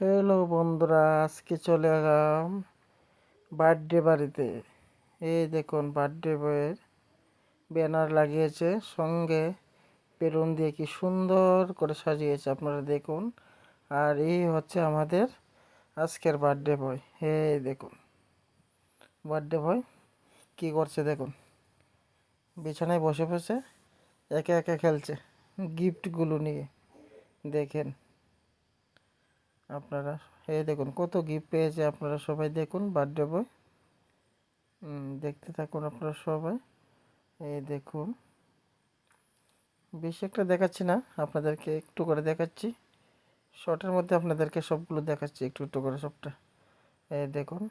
Hello বন্ধুরা, আজকে চলে এলাম বার্থডে বাড়িতে। এই দেখুন, বার্থডে বয়ের ব্যানার লাগিয়েছে, সঙ্গে বেলুন দিয়ে কি সুন্দর করে সাজিয়েছে, আপনারা দেখুন। আর এই হচ্ছে আমাদের আজকের বার্থডে বয় এই দেখুন, বার্থডে বয় কি করছে দেখুন। বিছানায় বসে বসে একে একে খেলছে, গিফটগুলো নিয়ে, দেখেন। আপনারা, এই দেখুন কত গিফট পেয়েছে আপনারা সবাই দেখুন বার্থডে বয় দেখতে থাকুন আপনারা সবাই। এই দেখুন। বেশি একটা দেখাচ্ছি না, আপনাদেরকে একটু করে দেখাচ্ছি। শর্টের মধ্যে আপনাদেরকে সবগুলো দেখাচ্ছি, একটু একটু করে সবটা। এই দেখুন,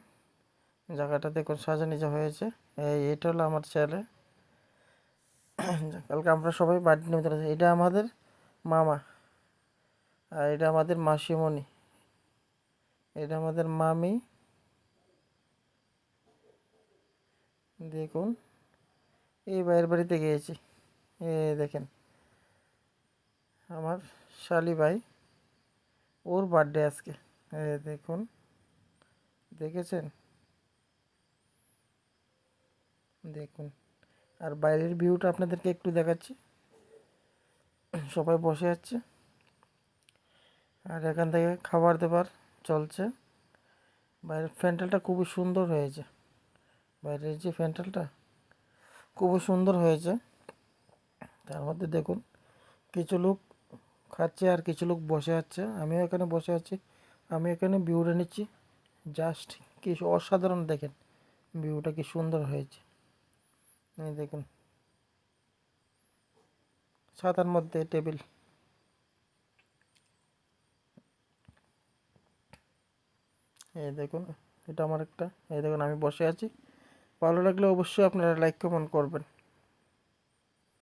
জায়গাটা দেখুন সাজানি যা হয়েছে। এই, এটা হলো আমার ছেলে। কালকে আমরা সবাই বার্থডে নিমন্ত্রণ এটা আমাদের মামা, আর এটা আমাদের মাসিমণি। এটা আমাদের মামি। দেখুন, এই বাইরের বাড়িতে গিয়েছি। এ দেখেন, আমার শালি ভাই, ওর বার্থডে আজকে। এ দেখুন, দেখেছেন? দেখুন, আর বাইরের ভিউটা আপনাদেরকে একটু দেখাচ্ছি। সবাই বসে আছে। আর এখান থেকে খাবার দাবার চলছে। বাইরের প্যান্ডেলটা খুবই সুন্দর হয়েছে। বাইরের যে প্যান্ডেলটা খুবই সুন্দর হয়েছে। তার মধ্যে দেখুন, কিছু লোক খাচ্ছে আর কিছু লোক বসে আছে। আমিও এখানে বসে আছি। আমি এখানে ভিউটা নিচ্ছি। জাস্ট কি অসাধারণ দেখেন, ভিউটা কি সুন্দর হয়েছে। দেখুন, ছাতার মধ্যে টেবিল। এই দেখুন, এটা আমার একটা। এই দেখুন, আমি বসে আছি। ভালো লাগলে অবশ্যই আপনারা লাইক কমেন্ট করবেন।